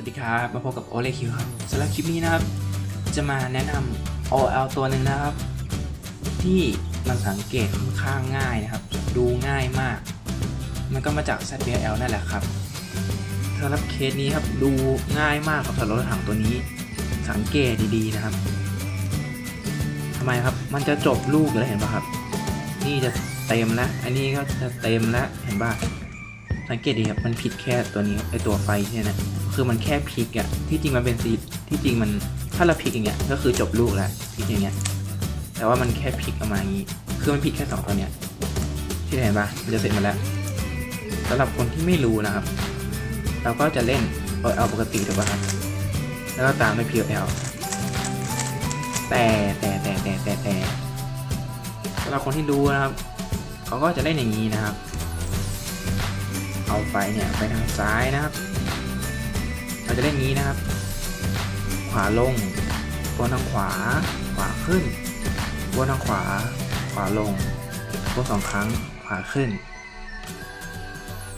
สวัสดีครับ มาพบกับโอเลคิวครับสำหรับคลิปนี้นะครับ จะมาแนะนำ OL ตัวหนึ่งนะครับ ที่มันสังเกตค่อนข้างง่ายนะครับ ดูง่ายมาก มันก็มาจาก ZBL นั่นแหละครับสำหรับเคสนี้ครับดูง่ายมากกับสำหรับรถถังตัวนี้ สังเกตดีๆนะครับทำไมครับมันจะจบลูกแล้วเห็นป่ะครับ นี่จะเต็มแล้วอันนี้ก็จะเต็มแล้วเห็นป่ะ สังเกตดีครับมันผิดแค่ตัวนี้ไอตัวไฟเนี่ยนะคือมันแค่พลิกอะที่จริงมันเป็นสีที่จริงมันถ้าเราพลิกอย่างเงี้ยก็คือจบลูกแล้วพลิกอย่างเงี้ยแต่ว่ามันแค่พลิกออกมาอย่างงี้คือมันผิดแค่สองตัวเนี้ยที่เห็นปะมันจะเสร็จมาแล้วสำหรับคนที่ไม่รู้นะครับ เราก็จะเล่น OL ปกติถูกป่ะครับแล้วก็ตามด้วย PL แต่แต่แต่แต่แต่แต่สำหรับคนที่รู้นะครับเขาก็จะเล่นอย่างนี้นะครับ ไฟเนี่ยไปทางซ้ายนะครับ เราจะเล่นงี้นะครับ ขวาลงวนทางขวา ขวาขึ้นวนทางขวา ขวาลงวนสองครั้ง ขวาขึ้น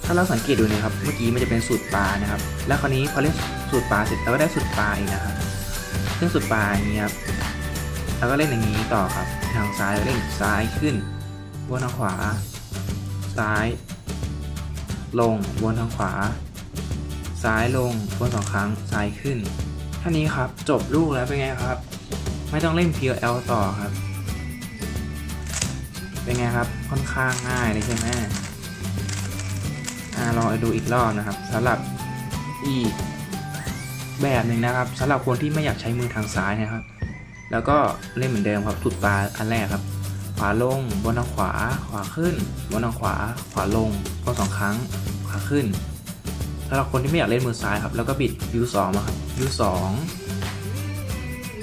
ถ้าเราสังเกตดูนะครับ เมื่อกี้มันจะเป็นสูตรปลานะครับ แล้วคราวนี้พอเล่นสูตรปลาเสร็จเราก็ได้สูตรปลาอีกนะครับซึ่งสูตรปลาอย่างนี้ครับเราก็เล่นอย่างนี้ต่อครับ ทางซ้ายเราเล่นซ้ายขึ้นวนทางขวา ซ้าย ลงวนทางขวา ซ้ายลงวนสองครั้งซ้ายขึ้นท่านี้ครับจบลูกแล้วเป็นไงครับ ไม่ต้องเล่น PL ต่อครับ เป็นไงครับค่อนข้างง่ายเลยใช่ไหมอ่าลองดูอีกรอบนะครับสำหรับอีกแบบหนึ่งนะครับสำหรับคนที่ไม่อยากใช้มือทางซ้ายนะครับ แล้วก็เล่นเหมือนเดิมครับสุดปลาอันแรกครับ ขวาลง บนทางขวา ขวาขึ้น บนทางขวา ขวาลงวนสองครั้ง ขวาขึ้นสำหรับคนที่ไม่อยากเล่นมือซ้ายครับ แล้วก็บิด U2 มาครับ U2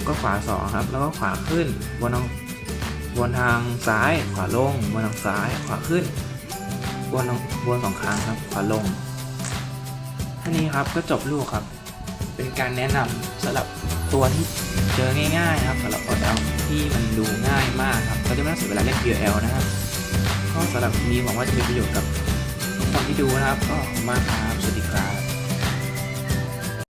ก็ขวาสองครับ แล้วก็ขวาขึ้น บนทางบนทางซ้าย ขวาลง บนทางซ้าย ขวาขึ้น บนบนสองครั้งครับ ขวาลงท่านี้ครับก็จบลูกครับ เป็นการแนะนำสำหรับตัวที่เจอง่ายๆนะครับสำหรับ OL ที่มันดูง่าย จะไม่ต้องเสียเวลาเล่น P L นะครับก็สำหรับมีหวังว่าจะมีประโยชน์กับทุกคนที่ดูนะครับ ก็ขอบคุณมากครับ สวัสดีครับ